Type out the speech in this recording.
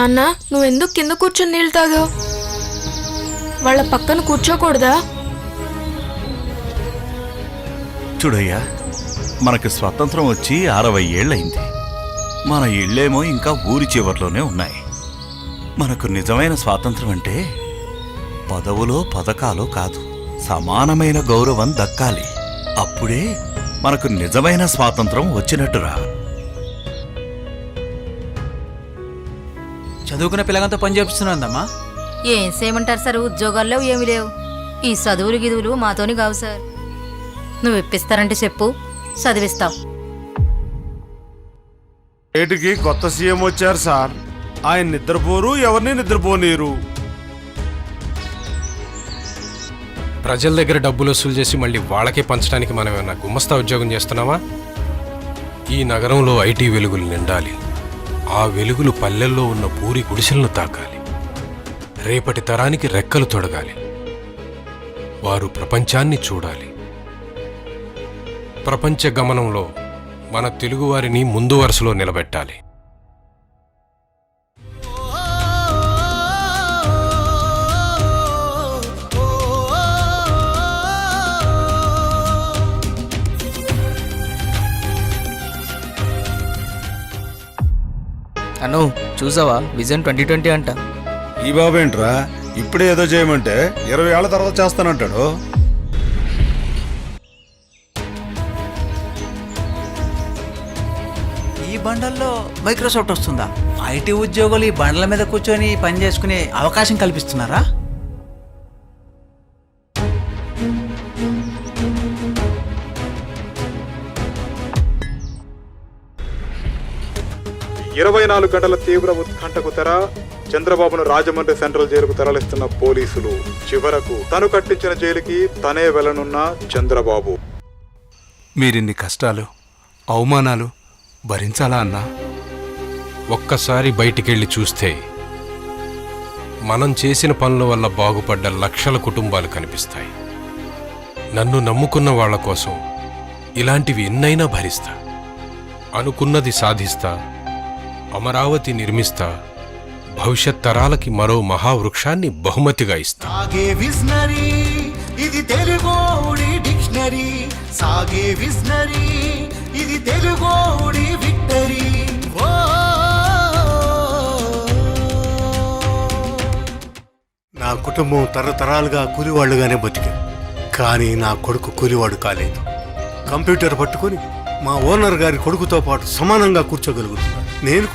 అన్న నువ్వెందుకు కింద కూర్చొని నీళ్ళు తాగావు? వాళ్ళ పక్కన కూర్చోకూడదా? చూడయ్యా మనకి స్వతంత్రం వచ్చి అరవై ఏళ్ళయింది. మన ఇళ్ళేమో ఇంకా ఊరి చివర్లోనే ఉన్నాయి. మనకు నిజమైన స్వాతంత్రం అంటే పదవులో పథకాలు కాదు సమానమైన గౌరవం దక్కాలి. అప్పుడే మనకు నిజమైన స్వాతంత్రం వచ్చినట్టురా. చదువుకున్న పిల్లగంతా పని చేపిస్తున్నాందమ్మా ఏం చేయమంటారు సార్? ఉద్యోగాలు లేవు ఏమి లేవు. ఈ చదువులు గిదువులు మాతోని కావు సార్. నువ్వు ఇప్పిస్తారంటే చెప్పు. చదివిస్తాం. ఏటికి కొత్త సీఎం వచ్చారు సార్. ఆయన నిద్రపోరు ఎవరిని నిద్రపోనీరు. ప్రజల దగ్గర డబ్బులు వసూలు చేసి మళ్ళీ వాళ్ళకే పంచడానికి మనం ఏమైనా గుమస్తా ఉద్యోగం చేస్తున్నావా ఈ నగరంలో ఐటీ వెలుగులు నిండాలి. ఆ వెలుగులు పల్లెల్లో ఉన్న పూరి గుడిసెలను తాకాలి. రేపటి తరానికి రెక్కలు తొడగాలి. వారు ప్రపంచాన్ని చూడాలి. ప్రపంచ గమనంలో మన తెలుగువారిని ముందు వరుసలో నిలబెట్టాలి. అను చూసావా? విజన్ ట్వంటీ ట్వంటీ అంట. ఈ బాబేంట్రా ఇప్పుడే ఏదో చేయమంటే ఇరవై ఏళ్ళ తర్వాత చేస్తానంటాడు. ఈ బండల్లో మైక్రోసాఫ్ట్ వస్తుందా? ఐటీ ఉద్యోగులు ఈ బండల మీద కూర్చొని పని చేసుకునే అవకాశం కల్పిస్తున్నారా? ఇరవై నాలుగు గంటల తీవ్ర ఉత్కంఠకు తెర చంద్రబాబును రాజమండ్రి సెంట్రల్ జైలుకు తరలిస్తున్న పోలీసులు చివరకు తను కట్టించిన జైలుకి తనే వెళ్ళనున్న చంద్రబాబు. మీరిన్ని కష్టాలు అవమానాలు భరించాలా అన్నా? ఒక్కసారి బయటికెళ్ళి చూస్తే మనం చేసిన పనుల వల్ల బాగుపడ్డ లక్షల కుటుంబాలు కనిపిస్తాయి. నన్ను నమ్ముకున్న వాళ్ళ కోసం ఇలాంటివి ఎన్నైనా భరిస్తా అనుకున్నది సాధిస్తా అమరావతి నిర్మిస్తా భవిష్యత్ తరాలకి మరో మహావృక్షాన్ని బహుమతిగా ఇస్తా. సాగే విజ్నరీ ఇది తెలుగోడి డిక్షనరీ. సాగే విజ్నరీ ఇది తెలుగోడి విక్టరీ. ఓ! నా కుటుంబం తరతరాలుగా కూలివాళ్ళుగానే బతికారు కానీ నా కొడుకు కూలివాడు కాలేదు. కంప్యూటర్ పట్టుకొని మా ఓనర్ గారి కొడుకుతో పాటు సమానంగా కూర్చోగలుగుతున్నాడు. నేను